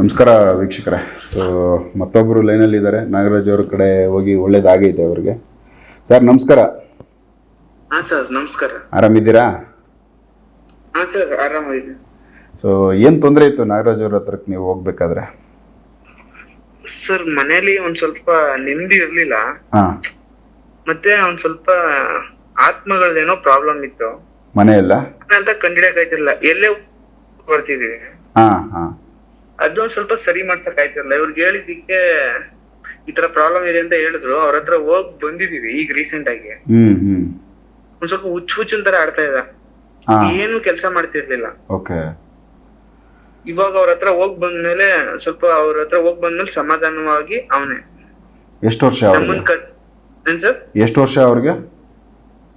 ನಮಸ್ಕಾರ ವೀಕ್ಷಕರೇ. ಸೊ ಮತ್ತೊಬ್ಬರು ಲೈನಲ್ಲಿ ಇದ್ದಾರೆ. ನಾಗರಾಜ್ ಅವ್ರ ಕಡೆ ಹೋಗಿ ಒಳ್ಳೇದಾಗೈತೆ ಅವ್ರಿಗೆ. ಸರ್ ನಮಸ್ಕಾರ. ಹಾ ಸರ್ ನಮಸ್ಕಾರ. ಆರಾಮಿದ್ದೀರಾ? ಹಾ ಸರ್ ಆರಾಮಾಗಿದೆ ಸೊ ಏನು ತೊಂದರೆ ಇತ್ತು ನಾಗರಾಜ್ ಅವ್ರ ಹತ್ರಕ್ಕೆ ನೀವು ಹೋಗ್ಬೇಕಾದ್ರೆ? ಸರ್ ಮನೇಲಿ ಒಂದ್ ಸ್ವಲ್ಪ ನೆಮ್ಮದಿ ಇರ್ಲಿಲ್ಲ. ಹಾಂ. ಮತ್ತೆ ಒಂದ್ ಸ್ವಲ್ಪ ಆತ್ಮಗಳದೇನೋ ಪ್ರಾಬ್ಲಮ್ ಇತ್ತು. ಮನೆಯಲ್ಲ? ಅಂತ ಕಂಡಿಡಿಯಕ್ ಆಯ್ತಿರ್ಲಿಲ್ಲ. ಎಲ್ಲೇ ಬರ್ತಿದೀವಿ. ಹಾಂ ಹಾಂ. ಅದೊಂದ್ ಸ್ವಲ್ಪ ಸರಿ ಮಾಡ್ಸಕ್ ಆಯ್ತಿರ್ಲಿಲ್ಲ ಇವ್ರಿಗೆ ಹೇಳಿದ್ದಕ್ಕೆ ಈ ತರ ಪ್ರಾಬ್ಲಮ್ ಇದೆ ಅಂತ ಹೇಳಿದ್ರು. ಅವ್ರ ಹತ್ರ ಹೋಗ್ ಬಂದಿದೀವಿ ಈಗ ರೀಸೆಂಟ್ ಆಗಿ. ಒಂದ್ ಸ್ವಲ್ಪ ಹುಚ್ಚು ಹುಚ್ಚಿನ ತರ ಆಡ್ತಾ ಇದ್ದ ಹಾಂ. ಏನು ಕೆಲಸ ಮಾಡ್ತಿರ್ಲಿಲ್ಲ. ಓಕೆ. ಇವಾಗ ಅವ್ರ ಹತ್ರ ಹೋಗ್ ಬಂದ್ಮೇಲೆ ಸ್ವಲ್ಪ ಅವ್ರ ಹತ್ರ ಹೋಗ್ ಬಂದ್ಮೇಲೆ ಸಮಾಧಾನವಾಗಿ ಅವನೇ. ಎಷ್ಟು ವರ್ಷ ಅವ್ರಿಗೆ? ನಮ್ಮನ್ ಕಟ್ ಏನ್ ಸರ್? ಎಷ್ಟು ವರ್ಷ ಅವ್ರಿಗೆ?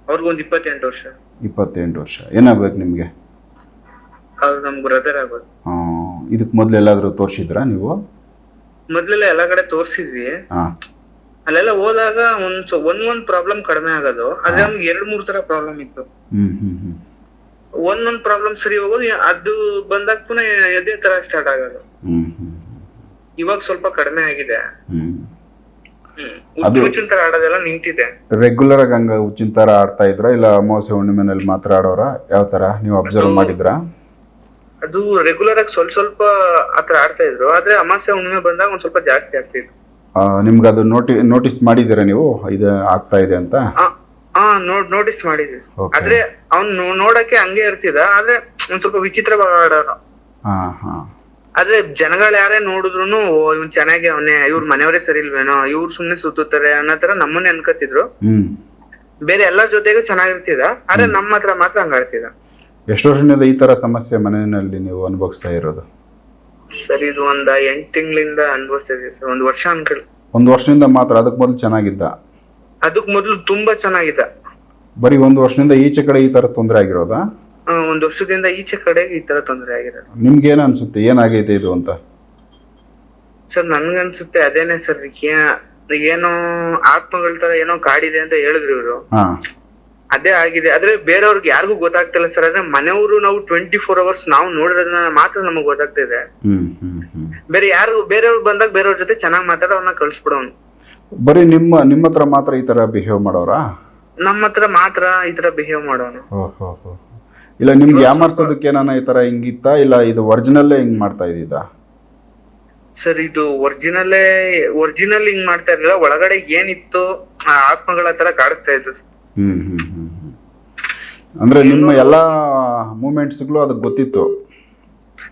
ಅವ್ರಿಗೊಂದ್ ಇಪ್ಪತ್ತೆಂಟು ವರ್ಷ. ಇಪ್ಪತ್ತೆಂಟು ವರ್ಷ. ಏನಾಗ್ಬೇಕು ನಿಮಗೆ? ಅವ್ರು ನಮ್ ಬ್ರದರ್ ಆಗೋದು ಇದಕ್ಕೆ ಮೊದಲು ಎಲ್ಲಾದರೂ ತೋರಿಸಿದ್ರಾ ನೀವು? ಮೊದ್ಲೆಲ್ಲ ಎಲ್ಲಾ ಕಡೆ ತೋರಿಸಿದ್ವಿ. ಹಾಂ. ಅಲ್ಲೆಲ್ಲ ಹೋದಾಗ ಒಂದ್ ಒಂದ್ ಒಂದ್ ಪ್ರಾಬ್ಲಮ್ ಕಡಿಮೆ ಆಗೋದು. ಆದ್ರೆ ನಮ್ಗೆ ಎರಡ್ ಮೂರ್ ತರ ಪ್ರಾಬ್ಲಮ್ ಇತ್ತು. ಒಂದೊಂದ್ ಪ್ರಾಬ್ಲಮ್ ಸರಿ ಹೋಗೋದು ಅದು ಬಂದಾಗ ಪುನಃ ಅದೇ ತರ ಸ್ಟಾರ್ಟ್ ಆಗೋದು. ಹ್ಮ್ ಹ್ಮ್ ಇವಾಗ ಸ್ವಲ್ಪ ಕಡಿಮೆ ಆಗಿದೆ. ಹ್ಮ್. ಅದು- ಹುಚ್ಚುಚ್ಚಿನ ತರ ಆಡೋದೆಲ್ಲ ನಿಂತಿದೆ. ರೆಗ್ಯುಲರ್ ಆಗಿ ಹಂಗ ಹುಚ್ಚಿನ ತರ ಆಡ್ತಾ ಇದ್ರಾ? ಇಲ್ಲ ಅಮಾವಾಸ್ಯ ಹುಣ್ಣಿಮೆನಲ್ಲಿ ಮಾತ್ರ ಆಡೋರ? ಯಾವ ತರ? ನೀವು ಅಬ್ಸರ್ವ್ ಮಾಡಿದ್ರಾ? ಅದು ರೆಗ್ಯುಲರ್ ಆಗಿ ಸ್ವಲ್ಪ ಸ್ವಲ್ಪ ಆತರ ಆಡ್ತಾ ಇದ್ರು. ಆದ್ರೆ ಅಮಾಸೆ ಹುಣ್ಣಿಮೆ ಬಂದಾಗ ಒಂದ್ ಸ್ವಲ್ಪ ಜಾಸ್ತಿ ಆಗ್ತಿತ್ತು ನಿಮ್ಗೆ ಅದು ನೋಟಿ ನೋಟಿಸ್ ಮಾಡಿದಿರ ನೀವು? ಇದು ಆಗ್ತಾ ಇದೆ ಅಂತ? ಆ ನೋಡ್ ನೋಟಿಸ್ ಮಾಡಿದ್ವಿ. Okay. ಆದ್ರೆ ಅವ್ನ್ ನೋ- ನೋಡಕ್ಕೆ ಹಂಗೆ ಇರ್ತಿದ ಆದ್ರೆ ಒಂದ್ ಸ್ವಲ್ಪ ವಿಚಿತ್ರವಾಗಿ ಆಡೋನು ಹಾ ಹಾ. ಆದ್ರೆ ಜನಗಳು ಯಾರೇ ನೋಡಿದ್ರು ಇವ್ನ್ ಚೆನ್ನಾಗಿ ಅವನೇ ಇವ್ರ ಮನೆಯವರೇ ಸರಿ ಇಲ್ವೇನೋ ಇವ್ರು ಸುಮ್ನೆ ಸುತ್ತುತ್ತಾರೆ ಅನ್ನೋ ತರ ನಮ್ಮನ್ನೇ ಅನ್ಕೋತಿದ್ರು ಬೇರೆ ಎಲ್ಲರ ಜೊತೆಗೂ ಚೆನ್ನಾಗಿರ್ತಿದ ಆದ್ರೆ ನಮ್ಮ ಹತ್ರ ಮಾತ್ರ ಹಂಗ ಆಡ್ತಿದ ಎಷ್ಟು ವರ್ಷದಿಂದ ಈ ತರ ಸಮಸ್ಯೆ ಮನೆಯಲ್ಲಿ ನೀವು ಅನುಭವಿಸ್ತಾ ಇರೋದು? ಸರ್ ಇದು ಒಂದ್ ಎಂಟ್ ತಿಂಗಳಿಂದ ಅನುಭವಿಸ್ತಿದೆ ಸರ್. ಒಂದ್ ವರ್ಷ ಅನ್ಕೊಳ್ಳಿ ಒಂದು ವರ್ಷದಿಂದ ಮಾತ್ರ ಅದಕ್ಕೆ ಮೊದಲು ಚೆನ್ನಾಗಿದ್ದ? ಅದಕ್ ಮೊದ್ಲು ತುಂಬಾ ಚೆನ್ನಾಗಿದ್ದ. ಬರೀ ಒಂದು ವರ್ಷದಿಂದ ಈಚೆ ಕಡೆ ಈ ತರ ತೊಂದರೆ ಆಗಿರೋದ? ಆ, ಒಂದ್ ವರ್ಷದಿಂದ ಈಚೆ ಕಡೆಗೆ ಈ ತರ ತೊಂದರೆ ಆಗಿರೋದು. ನಿಮ್ಗೆ ಏನು ಅನ್ಸುತ್ತೆ? ಏನಾಗೈತೆ ಇದು ಅಂತ? ಸರ್ ನನ್ಗನ್ಸುತ್ತೆ ಅದೇನೆ ಸರ್ ಏನೋ ಆತ್ಮಗಳ ತರ ಏನೋ ಕಾಡಿದೆ ಅಂತ ಹೇಳಿದ್ರು ಇವರು. ಹಾಂ. ಅದೇ ಆಗಿದೆ. ಆದ್ರೆ ಬೇರೆಯವ್ರಿಗೆ ಯಾರಿಗೂ ಗೊತ್ತಾಗ್ತಿಲ್ಲ ಸರ್. ಆದ್ರೆ ಮನೆಯವರು ನಾವು ಟ್ವೆಂಟಿ ಫೋರ್ ಅವರ್ಸ್ ನಾವು ನೋಡಿರೋದನ್ನ ಮಾತ್ರ ನಮಗ್ ಗೊತ್ತಾಗ್ತಿದೆ ಬೇರೆ ಯಾರು ಬೇರೆಯವ್ರು ಬಂದಾಗ ಬೇರೆಯವ್ರ ಜೊತೆ ಚೆನ್ನಾಗಿ ಮಾತಾಡೋ ಅವ್ರನ್ನ ಕಳ್ಸ್ಬಿಡೋನು ಬರೀ ನಿಮ್ಮ ನಿಮ್ಮ ಹತ್ರ ಮಾತ್ರ ಈ ತರ ಬಿಹೇವ್ ಮಾಡೋರಾ? ನಮ್ಮ ಹತ್ರ ಮಾತ್ರ ಈ ತರ ಬಿಹೇವ್ ಮಾಡೋನು ಇಲ್ಲ ನಿಮ್ಗೆ ಯಾಮರ್ಸೋದಕ್ಕೆ ಏನಾನ ಈ ತರ ಹಿಂಗಿತ್ತಾ? ಇಲ್ಲ ಇದು ಒರಿಜಿನಲ್ಲೇ ಹಿಂಗ್ ಮಾಡ್ತಾ ಇದ್ದಿದ್ದ ಸರ್ ಇದು ಒರಿಜಿನಲ್ಲೇ ಒರಿಜಿನಲ್ ಹಿಂಗ್ ಮಾಡ್ತಾ ಇರ್ಲಿಲ್ಲ. ಒಳಗಡೆ ಏನಿತ್ತು ಆ ಆತ್ಮಗಳ ತರ ಕಾಡಿಸ್ತಾ ಇತ್ತು ಹ್ಮ್. ಅಂದ್ರೆ ನಿಮ್ಮ ಎಲ್ಲ ಮೂಮೆಂಟ್ಸ್ಗಳು ಅದಕ್ಕೆ ಗೊತ್ತಿತ್ತು.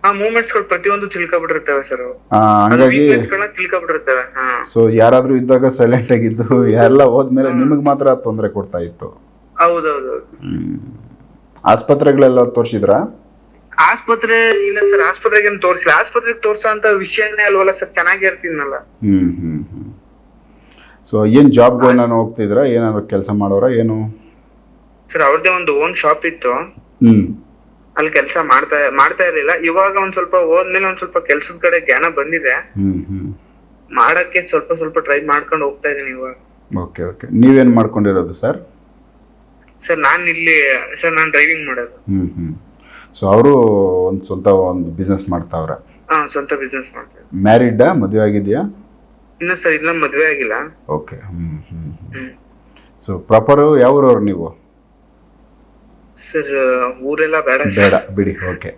ಆ ಮೂಮೆಂಟ್ಸ್ಗಳು ಪ್ರತಿಯೊಂದು ತಿಳ್ಕೊಬಿಟ್ಟಿರ್ತವೆ ಸರ್ ಆ, ಹಂಗಾಗಿ ತಿಳ್ಕೊಬಿಟ್ಟಿರ್ತವೆ ಹಾ. ಸೊ ಯಾರಾದ್ರೂ ಇದ್ದಾಗ ಸೈಲೆಂಟ್ ಆಗಿದ್ದು ಎಲ್ಲ ಹೋದ್ಮೇಲೆ ನಿಮಗೆ ಮಾತ್ರ ತೊಂದರೆ ಕೊಡ್ತಾ ಇತ್ತು. ಹೌದೌದು. ಹ್ಮ್. ಆಸ್ಪತ್ರೆಗಳೆಲ್ಲ ತೋರಿಸಿದ್ರಾ? ಆಸ್ಪತ್ರೆ ಇಲ್ಲ ಸರ್ ಆಸ್ಪತ್ರೆಗೆ ತೋರ್ಸಿಲ್ಲ. ಆಸ್ಪತ್ರೆಗೆ ತೋರ್ಸೋ ಅಂತ ವಿಷಯನೇ ಅಲ್ವಲ್ಲ ಸರ್ ಚೆನ್ನಾಗಿ ಇರ್ತೀನಲ್ಲ. ಹ್ಮ್ ಹ್ಮ್ ಹ್ಮ್. ಸೊ ಏನ್ ಜಾಬ್ಗಳನ್ನ ಹೋಗ್ತಿದ್ರಾ ಏನಾದ್ರು ಕೆಲಸ ಮಾಡೋರ? ಏನು? ಸರ್ ಅವ್ರದೇ ಒಂದು ಓನ್ ಶಾಪ್ ಇತ್ತು. ಹ್ಮ್. ಅಲ್ಲಿ ಕೆಲಸ ಮಾಡ್ತಾ ಮಾಡ್ತಾ ಇರ್ಲಿಲ್ಲ. ಇವಾಗ ಒಂದ್ ಸ್ವಲ್ಪ ಹೋದ್ಮೇಲೆ ಒಂದ್ ಸ್ವಲ್ಪ ಕೆಲ್ಸದ ಕಡೆ ಜ್ಞಾನ ಬಂದಿದೆ. ಹ್ಮ್ ಹ್ಮ್. ಮಾಡಕ್ಕೆ ಸ್ವಲ್ಪ ಸ್ವಲ್ಪ ಟ್ರೈ ಮಾಡ್ಕೊಂಡು ಹೋಗ್ತಾ ಇದೀನಿ ಇವಾಗ. ಓಕೆ ಓಕೆ ನೀವೇನ್ ಮಾಡ್ಕೊಂಡಿರೋದು ಸರ್ ಸರ್ ನಾನ್ ಇಲ್ಲಿ ಸರ್ ನಾನ್ ಡ್ರೈವಿಂಗ್ ಮಾಡೋದು. ಹ್ಮ್ ಹ್ಮ್. ಸೊ ಅವರು ಒಂದು ಸ್ವಂತ ಒಂದು ಬಿಸ್ನೆಸ್ ಮಾಡ್ತಾವ್ರೆ. ಹಾ ಸ್ವಂತ ಬಿಸ್ನೆಸ್ ಮಾಡ್ತಾರೆ. ಮ್ಯಾರಿಡ್ಡಾ ಮ್ಯಾರಿಡಾ ಮದುವೆ ಆಗಿದೆಯಾ? ಇನ್ನು ಸರ್ ಇಲ್ಲ ಮದುವೆ ಆಗಿಲ್ಲ. ಓಕೆ ಹ್ಮ್ ಹ್ಮ್ ಹ್ಮ್. ಸೊ ಪ್ರಾಪರ್ ಯಾವ ಊರವ್ರು ನೀವು? ಸರ್ ಊರೆಲ್ಲ ಬೇಡ ಬೇಡ ಬಿಡಿ ಓಕೆ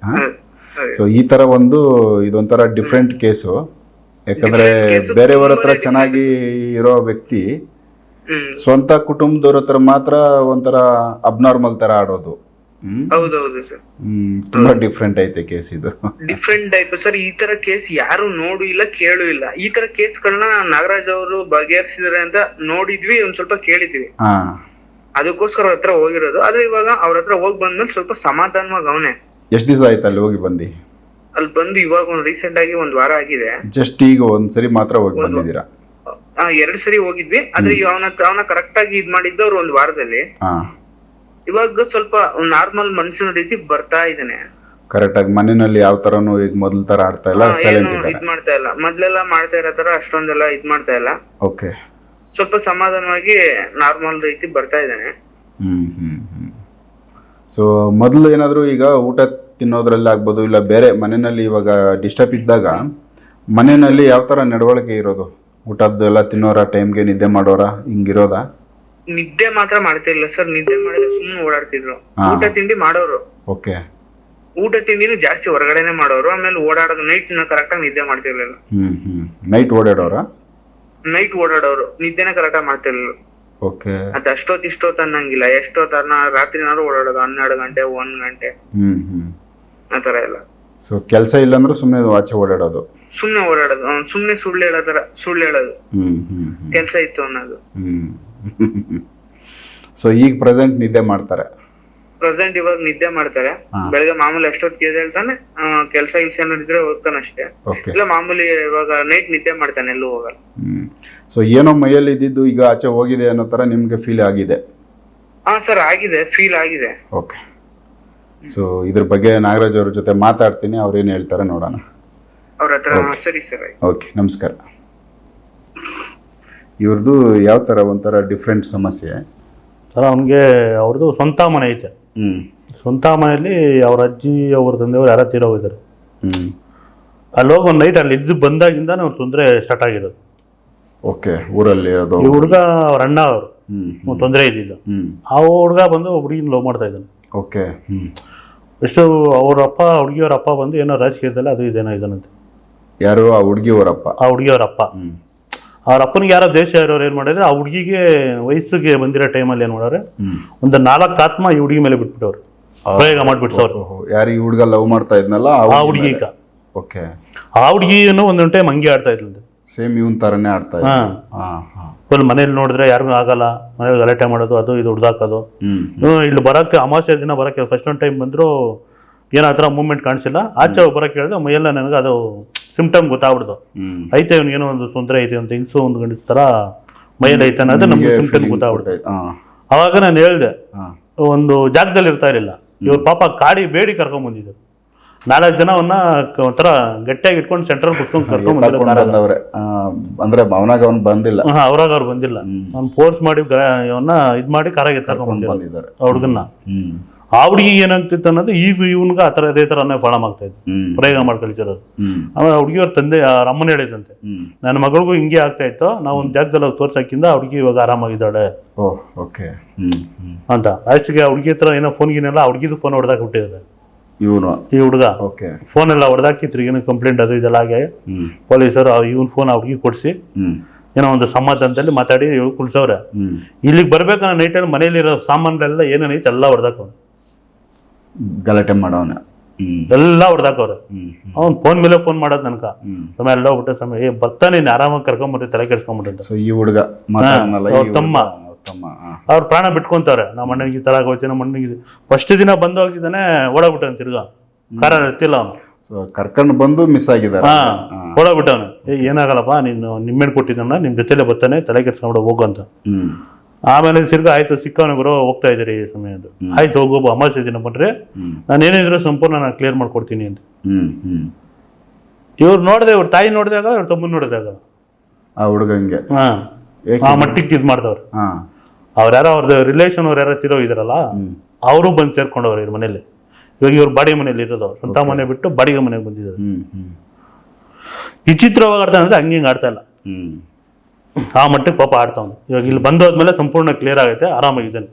ಸೊ ಈ ತರ ಒಂದು ಇದೊಂಥರ ಡಿಫ್ರೆಂಟ್ ಕೇಸು ಯಾಕಂದ್ರೆ ಬೇರೆಯವರ ಹತ್ರ ಚೆನ್ನಾಗಿ ಇರೋ ವ್ಯಕ್ತಿ ಸ್ವಂತ ಕುಟುಂಬದವ್ರ ಹತ್ರ ಮಾತ್ರ ಒಂಥರ ಅಬ್ನಾರ್ಮಲ್ ತರ ಆಡೋದು. ಹೌದೌದು ಸರ್. ತುಂಬಾ ಡಿಫ್ರೆಂಟ್ ಐತೆ ಕೇಸ್ ಇದು. ಡಿಫ್ರೆಂಟ್ ಟೈಪ್ ಸರ್ ಈ ತರ ಕೇಸ್ ಯಾರು ನೋಡು ಇಲ್ಲ ಕೇಳು ಇಲ್ಲ. ಈ ತರ ಕೇಸ್ಗಳನ್ನ ನಾಗರಾಜ್ ಅವರು ಬಗೆಹರಿಸಿದಾರೆ ಅಂತ ನೋಡಿದ್ವಿ ಒಂದ್ ಸ್ವಲ್ಪ ಕೇಳಿದ್ವಿ. ಹಾ. ಅದಕ್ಕೋಸ್ಕರ ಅವ್ರ ಹತ್ರ ಹೋಗಿರೋದು. ಆದ್ರೆ ಇವಾಗ ಅವ್ರ ಹತ್ರ ಹೋಗಿ ಬಂದ್ಮೇಲೆ ಸ್ವಲ್ಪ ಸಮಾಧಾನವಾಗಿ ಅವನೇ. ಎಷ್ಟ್ ದಿವಸ ಆಯ್ತು ಅಲ್ಲಿ ಹೋಗಿ ಬಂದು? ಅಲ್ಲಿ ಬಂದು ಇವಾಗ ಒಂದು ರೀಸೆಂಟ್ ಆಗಿ ಒಂದ್ ವಾರ ಆಗಿದೆ. ಜಸ್ಟ್ ಈಗ ಒಂದ್ಸರಿ ಮಾತ್ರ ಹೋಗಿ ಬಂದಿದ್ದೀರಾ? ಆ, ಎರಡ್ ಸರಿ ಹೋಗಿದ್ವಿ. ಆದ್ರೆ ಅವನ ಅವನ ಕರೆಕ್ಟ್ ಆಗಿ ಇದ್ ಮಾಡಿದ್ದವ್ರು ಒಂದ್ ವಾರದಲ್ಲಿ. ಹಾ. ಇವಾಗ ಸ್ವಲ್ಪ ನಾರ್ಮಲ್ ಮನುಷ್ಯನ ರೀತಿ ಬರ್ತಾ ಇದ್ದಾನೆ. ಕರೆಕ್ಟ್ ಆಗಿ ಮನೆಯಲ್ಲಿ ಯಾವ ತರನು ಈಗ ಮೊದಲ ತರ ಆಡ್ತಾ ಇಲ್ಲ ಆ, ಸೈಲೆಂಟ್ ಇದ್ದಾರೆ. ಇದ್ ಮಾಡ್ತಾ ಇಲ್ಲ. ಮೊದ್ಲೆಲ್ಲ ಮಾಡ್ತಾ ಇರೋ ತರ ಅಷ್ಟೊಂದೆಲ್ಲ ಇದ್ ಮಾಡ್ತಾ ಇಲ್ಲ. ಓಕೆ ಸ್ವಲ್ಪ ಸಮಾಧಾನವಾಗಿ ನಾರ್ಮಲ್ ರೀತಿ ಬರ್ತಾ ಇದ್ದಾನೆ. ಹ್ಮ್ ಹ್ಮ್ ಹ್ಮ್. ಸೊ ಮೊದಲು ಏನಾದರೂ ಈಗ ಊಟ ತಿನ್ನೋದ್ರಲ್ಲಿ ಆಗ್ಬೋದು ಇಲ್ಲ ಬೇರೆ ಮನೆಯಲ್ಲಿ ಇವಾಗ ಡಿಸ್ಟರ್ಬ್ ಇದ್ದಾಗ ಮನೆಯಲ್ಲಿ ಯಾವ ತರ ನಡವಳಿಕೆ ಇರೋದು? ಊಟದ್ದು ಎಲ್ಲ ತಿನ್ನೋರ ಟೈಮ್ಗೆ ನಿದ್ದೆ ಮಾಡೋರ ಹಿಂಗಿರೋದಾ? ನಿದ್ದೆ ಮಾತ್ರ ಮಾಡ್ತಿರ್ಲಿಲ್ಲ ಸರ್. ನಿದ್ದೆ ಮಾಡಿದ್ರೆ ಸುಮ್ಮನೆ ಓಡಾಡ್ತಿದ್ರು. ಹಾ. ಊಟ ತಿಂಡಿ ಮಾಡೋರು. ಓಕೆ. ಊಟ ತಿಂಡಿನೂ ಜಾಸ್ತಿ ಹೊರಗಡೆನೆ ಮಾಡೋರು. ಆಮೇಲೆ ಓಡಾಡೋದು ನೈಟ್ ಕರೆಕ್ಟ್ ಆಗಿ ನಿದ್ದೆ ಮಾಡ್ತಿರ್ಲಿಲ್ಲ ಹ್ಮ್ ಹ್ಮ್. ನೈಟ್ ಓಡಾಡೋರ? ನೈಟ್ ಓಡಾಡೋರು ನಿದ್ದೆನೆ ಕರೆಕ್ಟ್ ಮಾಡ್ತಿರ್ಲಿಲ್ಲ. ಓಕೆ. ಅದ್ ಅಷ್ಟೊತ್ ಇಷ್ಟೊತ್ ಅನ್ನಂಗಿಲ್ಲ ಎಷ್ಟೊತ್ ಅನ್ನ ರಾತ್ರಿನಾದ್ರು ಓಡಾಡೋದು ಹನ್ನೆರಡು ಗಂಟೆ ಒಂದ್ ಗಂಟೆ. ಹ್ಮ್ ಹ್ಮ್. ಆತರ ಎಲ್ಲ. ಸೊ ಕೆಲಸ ಇಲ್ಲಾಂದ್ರೂ ಸುಮ್ಮನೆ ಆಚೆ ಓಡಾಡೋದು. ಸುಮ್ನೆ ಓಡಾಡೋದು ಅವ್ನ್ ಸುಮ್ನೆ ಸುಳ್ಳು ಹೇಳೋತರ ಸುಳ್ಳು ಹೇಳೋದು. ಕೆಲ್ಸ ಇತ್ತು ಅನ್ನೋದು. ಹ್ಮ್. ಸೊ ಈಗ ಪ್ರೆಸೆಂಟ್ ನಿದ್ದೆ ಮಾಡ್ತಾರೆ. ಪ್ರೆಸೆಂಟ್ ಇವಾಗ ನಿದ್ದೆ ಮಾಡ್ತಾರೆ. ಹಾ. ಬೆಳಗ್ಗೆ ಮಾಮೂಲಿ ಎಷ್ಟೊತ್ತಿಗೆ ಹೇಳ್ತಾನೆ ಕೆಲಸ ಇಲ್ಸ ಏನಾದ್ರು ಇದ್ರೆ ಹೋಗ್ತಾನೆ ಅಷ್ಟೇ. ಓಕೆ. ಇಲ್ಲ ಮಾಮೂಲಿ ಇವಾಗ ನೈಟ್ ನಿದ್ದೆ ಮಾಡ್ತಾನೆ ಎಲ್ಲೂ ಹೋಗಲ್ಲ. ಸೊ ಏನೋ ಮೈಯಲ್ಲಿ ಇದ್ದಿದ್ದು ಈಗ ಆಚೆ ಹೋಗಿದೆ ಅನ್ನೋ ಥರ ನಿಮಗೆ ಫೀಲ್ ಆಗಿದೆ? ಹಾ ಸರ್ ಆಗಿದೆ ಫೀಲ್ ಆಗಿದೆ. ಓಕೆ ಸೊ ಇದ್ರ ಬಗ್ಗೆ ನಾಗರಾಜ್ ಅವ್ರ ಜೊತೆ ಮಾತಾಡ್ತೀನಿ ಅವ್ರೇನು ಹೇಳ್ತಾರೆ ನೋಡೋಣ. ಅವ್ರ ಹತ್ರ ಸರಿ ಸರ್ ಓಕೆ ನಮಸ್ಕಾರ. ಇವ್ರದ್ದು ಯಾವ ಥರ ಒಂಥರ ಡಿಫ್ರೆಂಟ್ ಸಮಸ್ಯೆ? ಸರ್ ಅವನಿಗೆ ಅವ್ರದ್ದು ಸ್ವಂತ ಮನೆ ಐತೆ. ಹ್ಞೂ ಸ್ವಂತ ಮನೆಯಲ್ಲಿ ಅವ್ರ ಅಜ್ಜಿ ಅವ್ರ ತಂದೆಯವರು ಯಾರೋ ತೀರೋಗಿದ್ದಾರೆ ಹ್ಞೂ ಅಲ್ಲಿ ಹೋಗಿ ಒಂದು ನೈಟ್ ಅಲ್ಲಿ ಇದ್ದು ಬಂದಾಗಿಂದ ಅವ್ರ ತೊಂದರೆ ಸ್ಟಾರ್ಟ್ ಆಗಿರೋದು. ಓಕೆ ಊರಲ್ಲಿ ಅದು ಈ ಹುಡುಗ ಅವ್ರ ಅಣ್ಣ ಅವರು. ತೊಂದರೆ ಇದ್ದಿದ್ದು ಆ ಹುಡುಗ ಬಂದು ಹುಡುಗಿನ ಲವ್ ಮಾಡ್ತಾ ಇದ್ದಾನೆ. ಓಕೆ ಎಷ್ಟು ಅವ್ರ ಅಪ್ಪ ಹುಡುಗಿಯವ್ರ ಅಪ್ಪ ಬಂದು ಏನೋ ರಾಜಕೀಯದಲ್ಲಿ ಅದು ಇದೇನೋ ಇದನ್ನಂತೆ ಯಾರು ಆ ಹುಡುಗಿಯವರಪ್ಪ ಆ ಹುಡುಗಿಯವರಪ್ಪ ಅವ್ರ ಅಪ್ಪನಿಗೆ ಯಾರೋ ದೇಶ ಇರೋರು ಏನು ಮಾಡಿದ್ರೆ ಆ ಹುಡುಗಿಗೆ ವಯಸ್ಸಿಗೆ ಬಂದಿರೋ ಟೈಮಲ್ಲಿ ಏನು ಮಾಡೋರೆ? ಒಂದು ನಾಲ್ಕು ಆತ್ಮ ಈ ಹುಡುಗಿ ಮೇಲೆ ಬಿಟ್ಬಿಟ್ಟವ್ರು. ಪ್ರಯೋಗ ಮಾಡಿಬಿಟ್ಟು ಯಾರು ಈ ಹುಡುಗ ಲವ್ ಮಾಡ್ತಾ ಇದ್ನಲ್ಲ ಆ ಹುಡುಗಿಗ. ಓಕೆ. ಆ ಹುಡುಗಿನೂ ಒಂದೊಂದು ಟೈಮ್ ಹಂಗೆ ಆಡ್ತಾ ಇದ್ಲಂತೆ. ಸೇಮ್ ಇವನ್ ತರನೇ ಆಡ್ತಾ ಇದ್ದಾರೆ. ಹಾಂ. ಹಾಂ ಹಾಂ. ಫುಲ್ ಮನೇಲಿ ನೋಡಿದ್ರೆ ಯಾರಿಗೂ ಆಗಲ್ಲ. ಮನೇಲಿ ಗಲಾಟೆ ಮಾಡೋದು ಅದು ಇದು ಹುಡ್ದಾಕೋದು. ಇವ್ನು ಇಲ್ಲಿ ಬರೋಕ್ಕೆ ಅಮಾವಾಸ್ಯ ದಿನ ಬರೋಕ್ಕೆ ಫಸ್ಟ್ ಒಂದು ಟೈಮ್ ಬಂದರೂ ಏನೋ ಆ ಥರ ಮೂವ್ಮೆಂಟ್ ಕಾಣಿಸಿಲ್ಲ. ಆಚೆ ಬರೋಕ್ಕೆ ಹೇಳಿದೆ ಮೈಯೆಲ್ಲ ನನಗೆ ಅದು ಸಿಮ್ಟಮ್ ಗೊತ್ತಾಗ್ಬಿಡ್ದು. ಹ್ಮ್. ಐತೆ ಇವ್ನಿಗೆ ಏನೋ ಒಂದು ತೊಂದರೆ ಐತೆ ಅಂತ ಹಿಂಗ್ಸು ಒಂದು ಗಂಡಸ ಥರ ಮೈಯಲ್ಲಿ ಐತೆ ಅನ್ನೋದು ನಮಗೆ ಸಿಮ್ಟಮ್ ಗೊತ್ತಾಗ್ಬಿಡ್ತು. ಅವಾಗ ನಾನು ಹೇಳಿದೆ ಹಾಂ. ಒಂದು ಜಾಗದಲ್ಲಿ ಇರ್ತಾ ಇರಲಿಲ್ಲ. ಇವ್ರ ಪಾಪ ಕಾಡಿ ಬೇಡಿ ಕರ್ಕೊಂಬಂದಿದ್ದು ನಾಲ್ಕು ಜನವನ್ನ ಒಂಥರ ಗಟ್ಟಿಯಾಗಿ ಇಟ್ಕೊಂಡು ಸೆಂಟ್ರಲ್ ಕುತ್ಕೊಂಡು ಕರ್ಕೊಂಡ್ ಬಂದವ್ರೆ ಅಂದ್ರೆ ಅವನಾಗ ಅವ್ನು ಬಂದಿಲ್ಲ. ಹಾ ಅವ್ರಾಗ ಅವ್ರು ಬಂದಿಲ್ಲ. ಅವ್ನು ಫೋರ್ಸ್ ಮಾಡಿ ಇವನ್ನ ಇದು ಮಾಡಿ ಕಾರಾಗೆ ಕರ್ಕೊಂಡು ಬಂದಿದ್ದಾರೆ. ಹುಡುಗನ್ನ. ಆ ಹುಡುಗಿಗೆ ಏನಾಗ್ತಿತ್ತು ಅನ್ನೋದು ಈ ಇವನ್ಗ ಆ ತರ ಅದೇ ಥರನೇ ಪ್ರಾಣ ಆಗ್ತಾ ಇತ್ತು ಪ್ರಯೋಗ ಮಾಡಿ ಕಳಿಸಿರೋದು ಆಮೇಲೆ ಹುಡುಗಿಯವ್ರ ತಂದೆ ಅವ್ರ ಅಮ್ಮನ ಹೇಳಿದಂತೆ. ನನ್ನ ಮಗಳಿಗೂ ಹಿಂಗೆ ಆಗ್ತಾ ಇತ್ತು. ನಾವು ಒಂದು ಜಾಗದಲ್ಲಿ ಆ ಹುಡುಗಿ ಇವಾಗ ಆರಾಮಾಗಿದ್ದಾಳೆ. ಓಕೆ. ಅಂತ. ಅಷ್ಟಿಗೆ ಆ ಹುಡುಗಿ ಹತ್ರ ಏನೋ ಫೋನ್ ಗೀನೆಲ್ಲ ಆ ಹುಡುಗಿದು ಫೋನ್ ಹೊಡೆದಾಗ ಬಿಟ್ಟಿದ್ದಾರೆ. ಇವನು. ಈ ಹುಡುಗ. ಓಕೆ ಫೋನ್ ಎಲ್ಲ ಹೊಡೆದಾಕಿ ಏನು ಕಂಪ್ಲೇಂಟ್ ಅದು ಇದೆಲ್ಲ ಆಗಿ ಪೊಲೀಸರು ಇವನ್ ಫೋನ್ ಆ ಹುಡುಗಿ ಕೊಡಿಸಿ. ಏನೋ ಒಂದು ಸಮಾಧಾನದಲ್ಲಿ ಮಾತಾಡಿ ಕುಳ್ಸವ್ರೆ. ಇಲ್ಲಿಗೆ ನೈಟ್ ನೈಟಲ್ಲಿ ಮನೇಲಿರೋ ಸಾಮಾನ್ಗಳೆಲ್ಲ ಏನೇನೈತೆ ಎಲ್ಲ ಹೊಡೆದಾಕವ್ರು ಗಲಾಟೆ ಮಾಡೋನ ಎಲ್ಲ ಹೊಡೆದಾಕವ್ರೆ. ಅವ್ನು ಫೋನ್ ಮೇಲೆ ಫೋನ್ ಮಾಡೋದು ನನಕ. ಸಮಯ ಎಲ್ಲ ಹೋಗ್ಬಿಟ್ಟೆ ಸಮಯ ಏ ಬರ್ತಾನೆ ಆರಾಮಾಗಿ ಕರ್ಕೊಂಬಿಟ್ಟು ತಲೆ ಕೆಡ್ಸ್ಕೊಂಬಿಟ್ಟು ಈ ಹುಡುಗ, ತಮ್ಮ. ಅವ್ರ ಪ್ರಾಣ ಬಿಟ್ಕೊಂತಾರೆ ನಮ್ಮ ಅಣ್ಣನಿಗೆ ಈ ಥರ ಆಗೋಯ್ತು ನಮ್ಮ ಅಣ್ಣನಿಗೆ ಫಸ್ಟ್ ದಿನ ಬಂದು ಹೋಗಿದ್ದಾನೆ ಓಡೋಗ್ಬಿಟ್ಟವನು ತಿರ್ಗಾ ಕಾರ ಎತ್ತಿಲ್ಲ ಅವನು. ಕರ್ಕೊಂಡು ಬಂದು ಮಿಸ್ ಆಗಿದ್ದಾರೆ. ಹಾ ಓಡಾಗ್ಬಿಟ್ಟವನು ಏ ಏನಾಗಲ್ಲಪ್ಪ ನೀನು ನಿಮ್ಮೆಣ್ಣು ಕೊಟ್ಟಿದ್ದಣ್ಣ ನಿಮ್ಮ ಜೊತೆಲೆ ಬರ್ತಾನೆ ತಲೆ ಕೆಡ್ಸ್ಕೊಂಡು ಹೋಗು ಅಂತ. ಆಮೇಲೆ ಸಿರ್ಗ ಆಯ್ತು ಸಿಕ್ಕವನು ಗುರು ಹೋಗ್ತಾ ಇದ್ದೀರಿ ಈ ಸಮಯದ್ದು. ಆಯ್ತು ಹೋಗೋಬ ಅಮಾವಾಸ್ಯ ದಿನ ಬಂದ್ರೆ ನಾನು ಏನಿದ್ರು ಸಂಪೂರ್ಣ ನಾನು ಕ್ಲಿಯರ್ ಮಾಡ್ಕೊಡ್ತೀನಿ ಅಂತ. ಇವ್ರು ನೋಡಿದೆ ಇವ್ರ ತಾಯಿ ನೋಡಿದಾಗ ಇವ್ರ ತಮ್ಮನ ನೋಡಿದಾಗ ಆ ಹುಡುಗಂಗೆ. ಹಾ. ಆ ಮಟ್ಟಿಗೆ ಇದು ಮಾಡ್ದವ್ರು. ಹಾ. ಅವ್ರು ಯಾರೋ ಅವ್ರದ್ದು ರಿಲೇಷನ್ ಅವ್ರು ಯಾರೋ ತಿರೋ ಇದಾರಲ್ಲ ಹ್ಮ್. ಅವರು ಬಂದು ಸೇರ್ಕೊಂಡವ್ರು ಇವ್ರ ಮನೇಲಿ ಇವಾಗ ಇವ್ರ ಬಾಡಿಗೆ ಮನೇಲಿ ಇರೋದು ಸ್ವಂತ ಮನೆ ಬಿಟ್ಟು ಬಾಡಿಗೆ ಮನೆಗೆ ಬಂದಿದ್ದಾರೆ. ವಿಚಿತ್ರವಾಗಿ ಆಡ್ತಾನೆ ಅಂದ್ರೆ ಹಂಗೆ ಹಿಂಗೆ ಆಡ್ತಾ ಇಲ್ಲ. ಆ ಮಟ್ಟಕ್ಕೆ ಪಾಪ ಆಡ್ತಾವನು. ಇವಾಗ ಇಲ್ಲಿ ಬಂದೋದ್ಮೇಲೆ ಸಂಪೂರ್ಣ ಕ್ಲಿಯರ್ ಆಗುತ್ತೆ ಆರಾಮಾಗಿದ್ದಾನೆ.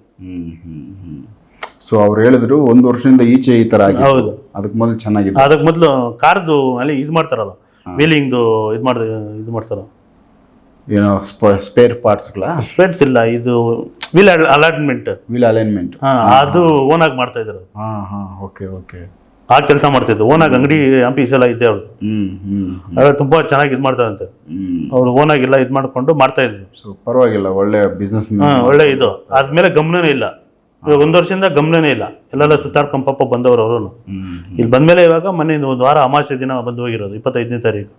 ಸೊ ಅವ್ರು ಹೇಳಿದ್ರು ಒಂದು ವರ್ಷದಿಂದ ಈಚೆ ಈ ತರ ಹೌದು. ಅದಕ್ಕೆ ಮೊದಲು ಚೆನ್ನಾಗಿದೆ ಅದಕ್ಕೆ ಮೊದಲು ಕಾರ್ದು ಅಲ್ಲಿ ಇದು ಮಾಡ್ತಾರಲ್ಲ ವೀಲಿಂಗ್ದು ಇದು ಮಾಡ್ದ ಇದು ಮಾಡ್ತಾರ ಏನೋ ಸ್ಪೇರ್ ಪಾರ್ಟ್ಸ್ಗಳ ಸ್ಪೇರ್ಸ್ ಇಲ್ಲ ಇದು ವೀಲ್ ಅಲಾಟ್ಮೆಂಟ್ ವೀಲ್ ಅಲೈನ್ಮೆಂಟ್ ಅದು ಓನ್ ಆಗಿ ಮಾಡ್ತಾ ಇದ್ರು. ಹಾ ಹಾ ಓಕೆ ಓಕೆ ಆ ಕೆಲಸ ಮಾಡ್ತಿದ್ರು ಓನಾಗಿ ಅಂಗಡಿ ಆಫೀಸ್ ಎಲ್ಲ ಇದ್ದೆ ಅವ್ರು ಹ್ಮ್ ಹ್ಮ್ ತುಂಬಾ ಚೆನ್ನಾಗಿ ಇದು ಮಾಡ್ತಾರಂತೆ. ಅವ್ರು ಓನ್ ಆಗಿ ಎಲ್ಲ ಇದು ಮಾಡ್ಕೊಂಡು ಮಾಡ್ತಾ ಇದ್ರು. ಸೊ ಪರವಾಗಿಲ್ಲ ಒಳ್ಳೆ ಬಿಸ್ನೆಸ್ ಒಳ್ಳೆ ಇದು. ಆದ್ಮೇಲೆ ಗಮನನೇ ಇಲ್ಲ. ಇವಾಗ ಒಂದು ವರ್ಷದಿಂದ ಗಮನನೇ ಇಲ್ಲ. ಎಲ್ಲೆಲ್ಲ ಸುತ್ತಾಡ್ಕೊಂಡ್ ಪಾಪ ಬಂದವರು ಅವರು ಇಲ್ಲಿ ಬಂದ್ಮೇಲೆ ಇವಾಗ ಮನೆಯಿಂದ ಒಂದು ವಾರ ಅಮಾವಾಸ್ಯ ದಿನ ಬಂದು ಹೋಗಿರೋದು ಇಪ್ಪತ್ತೈದನೇ ತಾರೀಕು.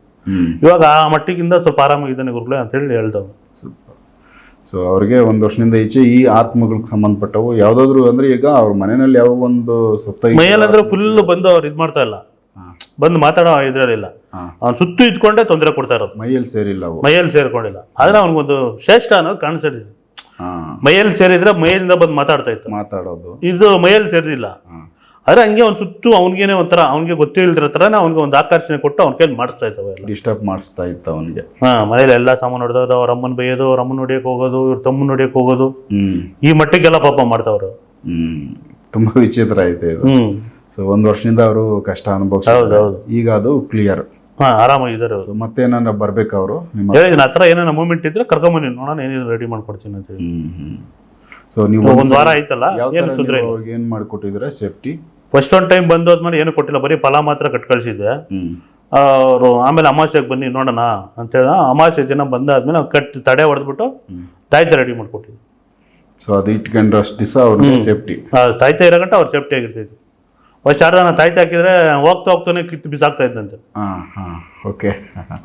ಇವಾಗ ಆ ಮಟ್ಟಿಗಿಂದ ಸ್ವಲ್ಪ ಆರಾಮಾಗಿದ್ದಾನೆ ಗುರುಗಳೇ ಅಂತೇಳಿ ಹೇಳ್ದವ್ರು. ಸೂಪರ್. ಸೊ ಅವ್ರಿಗೆ ಒಂದು ವರ್ಷದಿಂದ ಈಚೆ ಈ ಆತ್ಮಗಳಿಗೆ ಸಂಬಂಧಪಟ್ಟವು. ಯಾವ್ದಾದ್ರು ಅಂದ್ರೆ ಈಗ ಅವ್ರ ಮನೆಯಲ್ಲಿ ಯಾವ ಒಂದು ಸುತ್ತ ಮನೆಯಲ್ಲಾದ್ರೂ ಮೈಯಲ್ಲಂದ್ರೆ ಫುಲ್ ಬಂದು ಅವ್ರು ಇದು ಮಾಡ್ತಾ ಇಲ್ಲ. ಬಂದು ಮಾತಾಡೋ ಇದ್ರಲ್ಲಿಲ್ಲ. ಅವ್ನು ಸುತ್ತು ಇದ್ಕೊಂಡೆ ತೊಂದರೆ ಕೊಡ್ತಾ ಇರೋದು. ಮೈಯಲ್ಲಿ ಸೇರಿಲ್ಲ ಅವು ಮೈಯಲ್ಲಿ ಸೇರ್ಕೊಂಡಿಲ್ಲ. ಆದ್ರೆ ಅವ್ನಿಗೊಂದು ಶ್ರೇಷ್ಠ ಅನ್ನೋದು ಕಾಣಿಸ್ತಿದೆ. ಮೈಯಲ್ಲಿ ಸೇರಿದ್ರೆ ಮೈಯಲ್ಲಿಂದ ಬಂದು ಮಾತಾಡ್ತಾ ಇತ್ತು. ಮಾತಾಡೋದು. ಇದು ಮೈಯಲ್ಲಿ ಸೇರಿಲ್ಲ ಆದ್ರೆ ಹಂಗೆ ಒಂದು ಸುತ್ತು ಅವ್ನಿಗೇನೆ ಒಂಥರ ಅವ್ನಿಗೆ ಗೊತ್ತಿಲ್ದಿರೋ ಥರ ಅವನಿಗೆ ಒಂದು ಆಕರ್ಷಣೆ ಕೊಟ್ಟು ಅವ್ನ ಕೈಲಿ ಮಾಡಿಸ್ತಾ ಇದ್ದಾವೆ ಎಲ್ಲ. ಡಿಸ್ಟರ್ಬ್ ಮಾಡಿಸ್ತಾ ಇತ್ತು ಅವನಿಗೆ. ಹಾ ಮನೇಲಿ ಎಲ್ಲ ಸಾಮಾನು ಹೊಡೆದವ್ರು ಅವ್ರ ಅಮ್ಮನ ಬೈಯೋದು ಅವ್ರ ಅಮ್ಮನ ಹೊಡಿಯೋಕೆ ಹೋಗೋದು ಇವ್ರ ತಮ್ಮನ ಹೊಡಿಯೋಕೆ ಹೋಗೋದು. ಈ ಮಟ್ಟಿಗೆಲ್ಲ ಪಾಪ ಮಾಡ್ತಾವ್ರು ಹ್ಞೂ ತುಂಬಾ ವಿಚಿತ್ರ ಐತೆ ಇದು. ಸೊ ಒಂದ್ ವರ್ಷದಿಂದ ಅವರು ಕಷ್ಟ ಅನುಭವಿಸ್ತಾರೆ. ಈಗ ಅದು ಕ್ಲಿಯರ್ ಹಾ ಆರಾಮಾಗಿದ್ದಾರೆ ಅವರು. ಮತ್ತೆ ಏನಾರ ಬರ್ಬೇಕು ಅವರು? ನಿಮ್ಮ ಹೇಳಿದ್ದೀನಿ ಆ ಥರ ಏನಾರ ಮೂಮೆಂಟ್ ಇದ್ರೆ ಕರ್ಕೊಂಬನ್ನಿ ನೋಡೋಣ ಏನೇನು ರೆಡಿ ಮಾಡ್ಕೊಡ್ತೀನಿ ಅಂತ ಹೇಳಿ. ಸೊ ನೀವು ಒಂದು ವಾರ ಆಯ್ತಲ್ಲ? ಏನು ತೊಂದರೆ ಅವ್ರಿಗೆ ಏನ್ ಮಾಡ್ಕೊಟ್ಟಿದ್ರೆ ಸೇಫ್ಟಿ ಫಸ್ಟ್ ಒಂದು ಟೈಮ್ ಬಂದೋದ್ಮೇಲೆ ಏನು ಕೊಟ್ಟಿಲ್ಲ ಬರೀ ಫಲ ಮಾತ್ರ ಕಟ್ ಕಳಿಸಿದ್ದೆ. ಅವ್ರು ಆಮೇಲೆ ಅಮಾವಾಸ್ಯೆಗೆ ಬನ್ನಿ ನೋಡೋಣ ಅಂತ ಹೇಳ ಅಮಾವಾಸ್ಯೆ ದಿನ ಬಂದಾದ್ಮೇಲೆ ಕಟ್ ತಡೆ ಹೊಡೆದ್ಬಿಟ್ಟು ತಾಯ್ತಾ ರೆಡಿ ಮಾಡ್ಕೊಟ್ಟಿದ್ವಿ ಸೊ ಅದು ಇಟ್ಕೊಂಡ್ರೆ ಅಷ್ಟು ದಿವಸ ಅವ್ರಿಗೆ ಸೇಫ್ಟಿ ತಾಯ್ತಾ ತಾಯ್ತ ಇರೋ ಗಂಟ ಅವ್ರು ಸೇಫ್ಟಿ ಆಗಿರ್ತೈತಿ. ಫಸ್ಟ್ ಯಾರ್ದಾನ ತಾಯ್ತ ಹಾಕಿದ್ರೆ ಹೋಗ್ತಾ ಹೋಗ್ತಾನೆ ಕಿತ್ತು ಬಿಸಾಕ್ತಾ ಇದ್ದಂತೆ. ಹಾ ಹಾ ಓಕೆ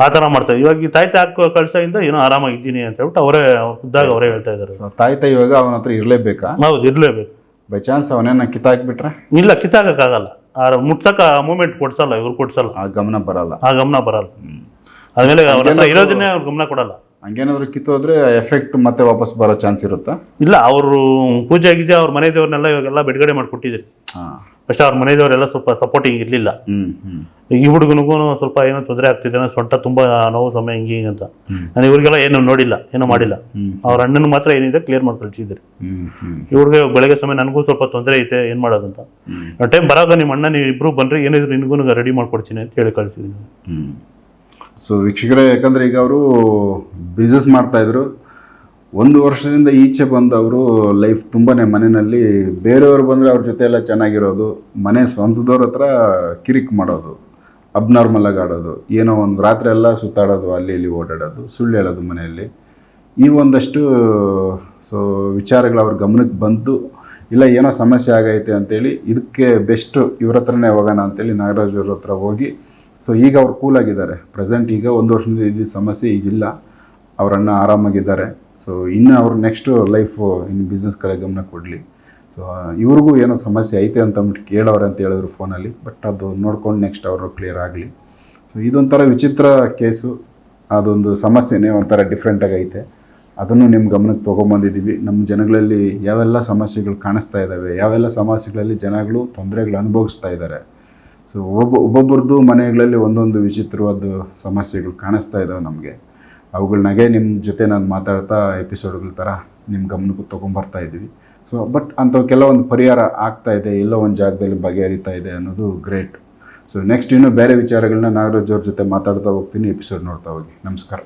ಆ ಥರ ಮಾಡ್ತಾರೆ. ಇವಾಗ ಈ ತಾಯ್ತ ಹಾಕೋ ಕಳ್ಸಿಂದ ಏನೋ ಆರಾಮಾಗಿದ್ದೀನಿ ಅಂತ ಹೇಳ್ಬಿಟ್ಟು ಅವರೇ ಖುದ್ದಾಗಿ ಅವರೇ ಹೇಳ್ತಾ ಇದ್ದಾರೆ. ತಾಯ್ತ ಇವಾಗ ಅವನ ಹತ್ರ ಇರಲೇಬೇಕಾ? ಹೌದು ಇರಲೇಬೇಕು. ಬೈ ಚಾನ್ಸ್ ಅವನೇನ ಕಿತ್ತಾಕ್ಬಿಟ್ರೆ? ಇಲ್ಲ ಕಿತ್ತಾಕಕ್ಕಾಗಲ್ಲ. ಆ ಮುಟ್ಸಕ್ಕೆ ಆ ಮೂಮೆಂಟ್ ಕೊಡ್ಸಲ್ಲ ಇವ್ರು ಕೊಡ್ಸಲ್ಲ. ಆ ಗಮನ ಬರಲ್ಲ. ಆ ಗಮನ ಬರಲ್ಲ. ಅವ್ರ ಹತ್ರ ಇರೋದನ್ನೇ ಅವ್ರು ಗಮನ ಕೊಡಲ್ಲ. ಹಂಗೇನಾದ್ರು ಕಿತ್ತೋದ್ರೆ ಎಫೆಕ್ಟ್ ಮತ್ತೆ ವಾಪಸ್ ಬರೋ ಚಾನ್ಸ್ ಇರುತ್ತಾ? ಇಲ್ಲ ಅವರು ಪೂಜೆ ಆಗಿದ್ದೆ ಅವ್ರ ಮನೆ ದೇವ್ರನ್ನೆಲ್ಲ ಇವಾಗೆಲ್ಲ ಬಿಡುಗಡೆ ಮಾಡಿಕೊಟ್ಟಿದ್ರು ಹಾ. ಫಸ್ಟ್ ಅವ್ರ ಮನೆ ದೇವರೆಲ್ಲ ಸ್ವಲ್ಪ ಸಪೋರ್ಟಿಂಗ್ ಇರಲಿಲ್ಲ. ಈ ಹುಡುಗನಿಗೂ ಸ್ವಲ್ಪ ಏನೋ ತೊಂದರೆ ಆಗ್ತಿದೆ ಸೊಂಟ ತುಂಬ ನೋವು ಸಮಯ ಹಿಂಗೆ ಹಿಂಗೆ ಅಂತ. ನಾನು ಇವ್ರಿಗೆಲ್ಲ ಏನು ನೋಡಿಲ್ಲ ಏನೋ ಮಾಡಿಲ್ಲ. ಅವ್ರ ಅಣ್ಣನ ಮಾತ್ರ ಏನಿದೆ ಕ್ಲಿಯರ್ ಮಾಡಿ ಕಳಿಸಿದ್ರು ಇವ್ರಿಗೆ ಬೆಳಗ್ಗೆ ಸಮಯ ನನಗೂ ಸ್ವಲ್ಪ ತೊಂದರೆ ಐತೆ ಏನು ಮಾಡೋದಂತ. ಟೈಮ್ ಬರಾಗ ನಿಮ್ಮ ಅಣ್ಣ ನೀವು ಇಬ್ಬರು ಬನ್ನಿರಿ ಏನಿದ್ರು ನಿನಗೂ ರೆಡಿ ಮಾಡ್ಕೊಡ್ತೀನಿ ಅಂತ ಹೇಳಿ ಕಳಿಸಿದ್ದೀನಿ. ಸೊ ವೀಕ್ಷಕರೇ, ಯಾಕಂದರೆ ಈಗ ಅವರು ಬಿಸ್ನೆಸ್ ಮಾಡ್ತಾಯಿದ್ರು ಒಂದು ವರ್ಷದಿಂದ ಈಚೆ ಬಂದವರು ಲೈಫ್ ತುಂಬಾ ಮನೆಯಲ್ಲಿ ಬೇರೆಯವರು ಬಂದರೆ ಅವ್ರ ಜೊತೆ ಎಲ್ಲ ಚೆನ್ನಾಗಿರೋದು, ಮನೆ ಸ್ವಂತದವ್ರ ಹತ್ರ ಕಿರಿಕ್ ಮಾಡೋದು ಅಬ್ನಾರ್ಮಲ್ ಆಗಿ ಆಡೋದು, ಏನೋ ಒಂದು ರಾತ್ರಿ ಎಲ್ಲ ಸುತ್ತಾಡೋದು, ಅಲ್ಲಿ ಇಲ್ಲಿ ಓಡಾಡೋದು, ಸುಳ್ಳು ಹೇಳೋದು ಮನೆಯಲ್ಲಿ. ಈ ಒಂದಷ್ಟು ಸೊ ವಿಚಾರಗಳು ಅವ್ರ ಗಮನಕ್ಕೆ ಬಂದು, ಇಲ್ಲ ಏನೋ ಸಮಸ್ಯೆ ಆಗೈತೆ ಅಂತೇಳಿ, ಇದಕ್ಕೆ ಬೆಸ್ಟು ಇವ್ರ ಹತ್ರನೇ ಹೋಗೋಣ ಅಂತೇಳಿ ನಾಗರಾಜ್ ಅವ್ರ ಹತ್ರ ಹೋಗಿ ಸೊ ಈಗ ಅವ್ರು ಕೂಲಾಗಿದ್ದಾರೆ ಪ್ರೆಸೆಂಟ್ ಈಗ ಒಂದು ವರ್ಷದಿಂದ ಇದ್ದಿದ್ದ ಸಮಸ್ಯೆ ಈಗಿಲ್ಲ. ಅವರನ್ನು ಆರಾಮಾಗಿದ್ದಾರೆ. ಸೊ ಇನ್ನು ಅವ್ರ ನೆಕ್ಸ್ಟು ಲೈಫು ಇನ್ನು ಬಿಸ್ನೆಸ್ ಕಡೆ ಗಮನ ಕೊಡಲಿ. ಸೊ ಇವ್ರಿಗೂ ಏನೋ ಸಮಸ್ಯೆ ಐತೆ ಅಂತ ಅಂದ್ಬಿಟ್ಟು ಕೇಳೋರೆ ಅಂತ ಹೇಳಿದ್ರು ಫೋನಲ್ಲಿ ಬಟ್ ಅದು ನೋಡ್ಕೊಂಡು ನೆಕ್ಸ್ಟ್ ಅವರು ಕ್ಲಿಯರ್ ಆಗಲಿ. ಸೊ ಇದೊಂಥರ ವಿಚಿತ್ರ ಕೇಸು ಅದೊಂದು ಸಮಸ್ಯೆನೇ ಒಂಥರ ಡಿಫ್ರೆಂಟಾಗೈತೆ ಅದನ್ನು ನಿಮ್ಮ ಗಮನಕ್ಕೆ ತೊಗೊಂಬಂದಿದ್ದೀವಿ. ನಮ್ಮ ಜನಗಳಲ್ಲಿ ಯಾವೆಲ್ಲ ಸಮಸ್ಯೆಗಳು ಕಾಣಿಸ್ತಾ ಇದ್ದಾವೆ, ಯಾವೆಲ್ಲ ಸಮಸ್ಯೆಗಳಲ್ಲಿ ಜನಗಳು ತೊಂದರೆಗಳು ಅನುಭವಿಸ್ತಾ ಇದ್ದಾರೆ ಸೊ ಒಬ್ಬ ಒಬ್ಬೊಬ್ಬರದ್ದು ಮನೆಗಳಲ್ಲಿ ಒಂದೊಂದು ವಿಚಿತ್ರವಾದ ಸಮಸ್ಯೆಗಳು ಕಾಣಿಸ್ತಾ ಇದ್ದಾವೆ ನಮಗೆ. ಅವುಗಳನ್ನಾಗೆ ನಿಮ್ಮ ಜೊತೆ ನಾನು ಮಾತಾಡ್ತಾ ಎಪಿಸೋಡ್ಗಳ ಥರ ನಿಮ್ಮ ಗಮನಕ್ಕೆ ತೊಗೊಂಬರ್ತಾ ಇದ್ದೀವಿ ಸೊ ಬಟ್ ಅಂಥವು ಕೆಲವೊಂದು ಪರಿಹಾರ ಆಗ್ತಾ ಇದೆ, ಎಲ್ಲೋ ಒಂದು ಜಾಗದಲ್ಲಿ ಬಗೆಹರಿತಾ ಇದೆ ಅನ್ನೋದು ಗ್ರೇಟ್ ಸೊ ನೆಕ್ಸ್ಟ್ ಇನ್ನೂ ಬೇರೆ ವಿಚಾರಗಳನ್ನ ನಾಗರಾಜ್ ಅವ್ರ ಜೊತೆ ಮಾತಾಡ್ತಾ ಹೋಗ್ತೀನಿ ಎಪಿಸೋಡ್ ನೋಡ್ತಾ ಹೋಗಿ. ನಮಸ್ಕಾರ.